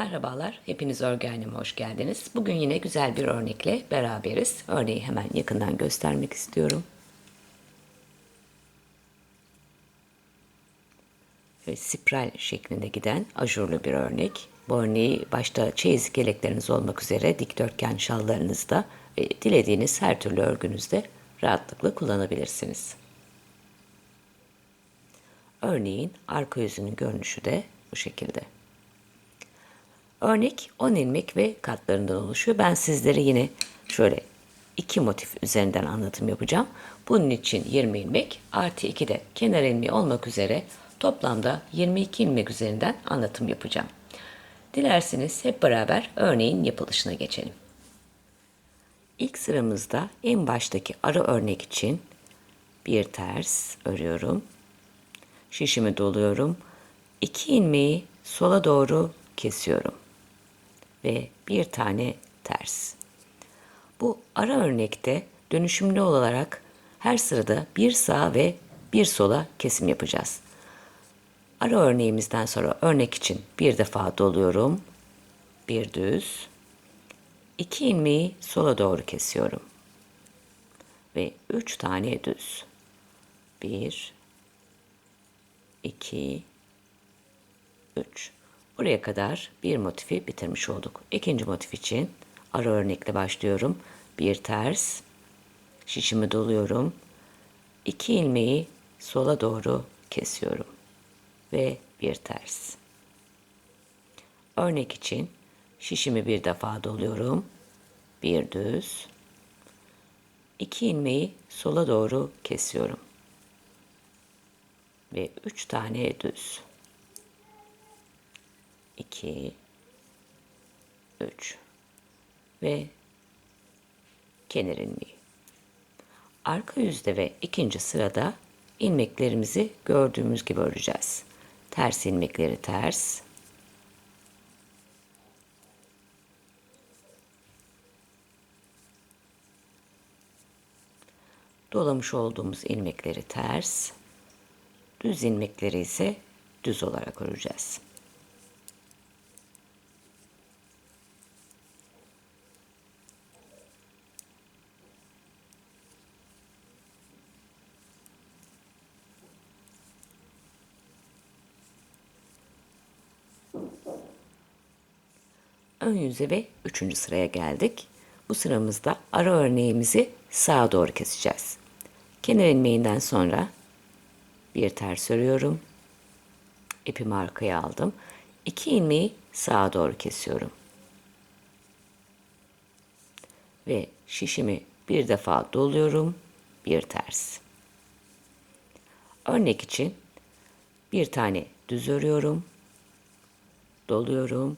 Merhabalar, hepiniz örgü hoş geldiniz. Bugün yine güzel bir örnekle beraberiz. Örneği hemen yakından göstermek istiyorum. Ve spiral şeklinde giden ajurlu bir örnek. Bu örneği başta çeyiz gelekleriniz olmak üzere dikdörtgen şallarınızda ve dilediğiniz her türlü örgünüzde rahatlıkla kullanabilirsiniz. Örneğin arka yüzünün görünüşü de bu şekilde. Örnek 10 ilmek ve katlarından oluşuyor. Ben sizlere yine şöyle iki motif üzerinden anlatım yapacağım. Bunun için 20 ilmek artı 2 de kenar ilmeği olmak üzere toplamda 22 ilmek üzerinden anlatım yapacağım. Dilerseniz hep beraber örneğin yapılışına geçelim. İlk sıramızda en baştaki ara örnek için bir ters örüyorum. Şişimi doluyorum. 2 ilmeği sola doğru kesiyorum ve bir tane ters. Bu ara örnekte dönüşümlü olarak her sırada bir sağa ve bir sola kesim yapacağız. Ara örneğimizden sonra örnek için bir defa doluyorum. Bir düz. iki ilmeği sola doğru kesiyorum. Ve üç tane düz. Bir, iki, üç. Buraya kadar bir motifi bitirmiş olduk. İkinci motif için ara örnekle başlıyorum. Bir ters, şişimi doluyorum. İki ilmeği sola doğru kesiyorum. Ve bir ters. Örnek için şişimi bir defa doluyorum. Bir düz. İki ilmeği sola doğru kesiyorum. Ve üç tane düz. 2 3 ve kenar ilmeği. Arka yüzde ve ikinci sırada ilmeklerimizi gördüğümüz gibi öreceğiz. Ters ilmekleri ters. Dolamış olduğumuz ilmekleri ters. Düz ilmekleri ise düz olarak öreceğiz. Ön yüze ve üçüncü sıraya geldik. Bu sıramızda ara örneğimizi sağa doğru keseceğiz. Kenar ilmeğinden sonra bir ters örüyorum. İpimi arkaya aldım. İki ilmeği sağa doğru kesiyorum. Ve şişimi bir defa doluyorum. Bir ters. Örnek için bir tane düz örüyorum. Doluyorum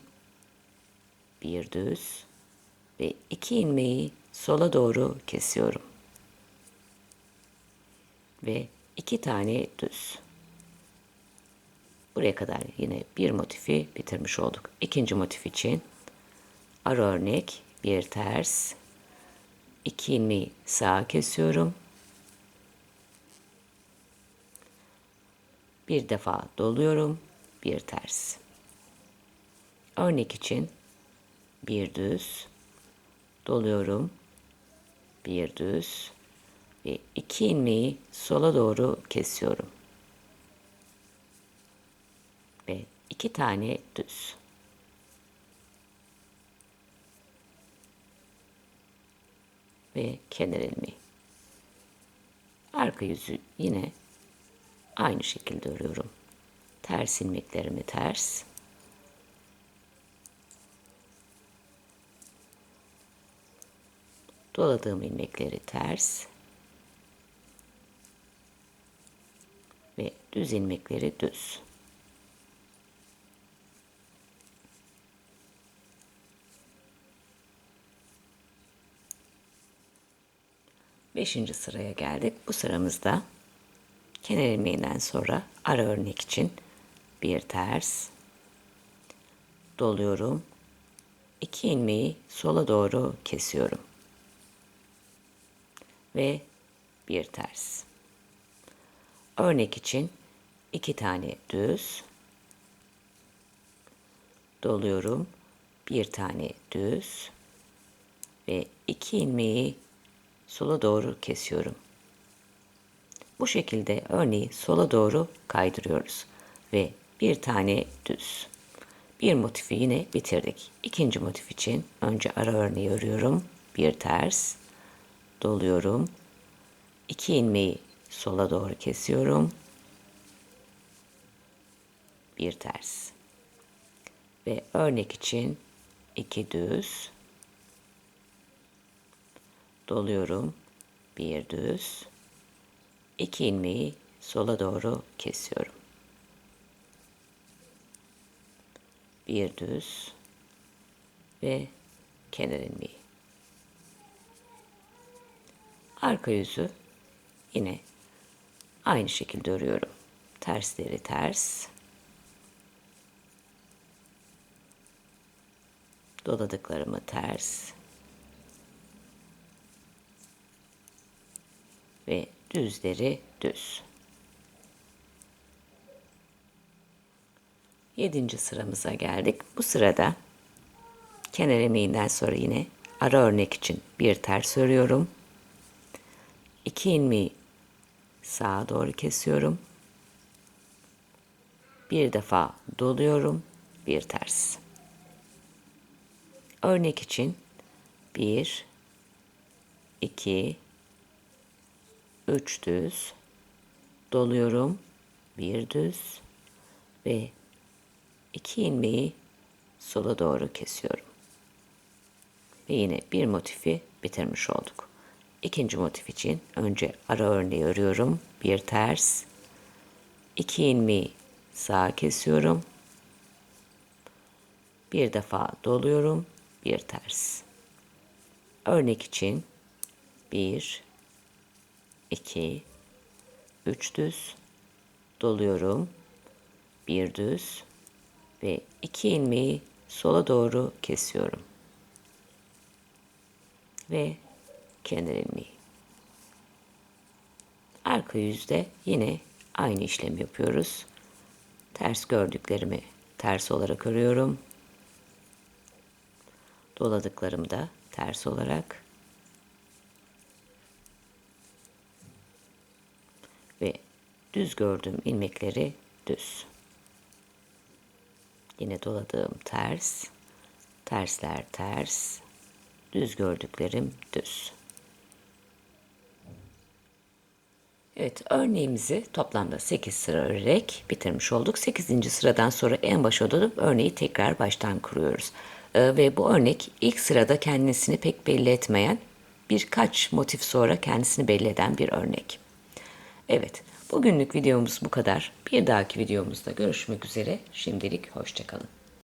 bir düz ve iki ilmeği sola doğru kesiyorum. Ve iki tane düz. Buraya kadar yine bir motifi bitirmiş olduk. İkinci motif için ara örnek bir ters iki ilmeği sağa kesiyorum. Bir defa doluyorum. Bir ters. Örnek için bir düz doluyorum. Bir düz ve iki ilmeği sola doğru kesiyorum. Ve iki tane düz. Ve kenar ilmeği. Arka yüzü yine aynı şekilde örüyorum. Ters ilmeklerimi ters Doladığım ilmekleri ters ve düz ilmekleri düz. Beşinci sıraya geldik. Bu sıramızda kenar ilmeğinden sonra ara örnek için bir ters doluyorum. İki ilmeği sola doğru kesiyorum ve bir ters. Örnek için iki tane düz, doluyorum. Bir tane düz ve iki ilmeği sola doğru kesiyorum. Bu şekilde örneği sola doğru kaydırıyoruz ve bir tane düz. Bir motifi yine bitirdik. İkinci motif için önce ara örneği örüyorum. Bir ters doluyorum. İki ilmeği sola doğru kesiyorum. Bir ters. Ve örnek için iki düz doluyorum. Bir düz. İki ilmeği sola doğru kesiyorum. Bir düz ve kenar ilmeği. Arka yüzü yine aynı şekilde örüyorum. Tersleri ters. Doladıklarımı ters. Ve düzleri düz. Yedinci sıramıza geldik. Bu sırada kenar ilmeğinden sonra yine ara örnek için bir ters örüyorum. İki ilmeği sağa doğru kesiyorum. Bir defa doluyorum. Bir ters. Örnek için bir, iki, üç düz doluyorum. Bir düz ve iki ilmeği sola doğru kesiyorum. Ve yine bir motifi bitirmiş olduk. İkinci motif için önce ara örneği örüyorum. Bir ters. iki ilmeği sağa kesiyorum. Bir defa doluyorum. Bir ters. Örnek için bir, iki, üç düz doluyorum. Bir düz ve iki ilmeği sola doğru kesiyorum. Ve kenar ilmeği. Arka yüzde yine aynı işlemi yapıyoruz. Ters gördüklerimi ters olarak örüyorum. Doladıklarımı da ters olarak ve düz gördüğüm ilmekleri düz. Yine doladığım ters, tersler ters, düz gördüklerim düz. Evet örneğimizi toplamda 8 sıra örerek bitirmiş olduk. 8. sıradan sonra en başa dönüp örneği tekrar baştan kuruyoruz. Ee, ve bu örnek ilk sırada kendisini pek belli etmeyen birkaç motif sonra kendisini belli eden bir örnek. Evet bugünlük videomuz bu kadar. Bir dahaki videomuzda görüşmek üzere. Şimdilik hoşçakalın.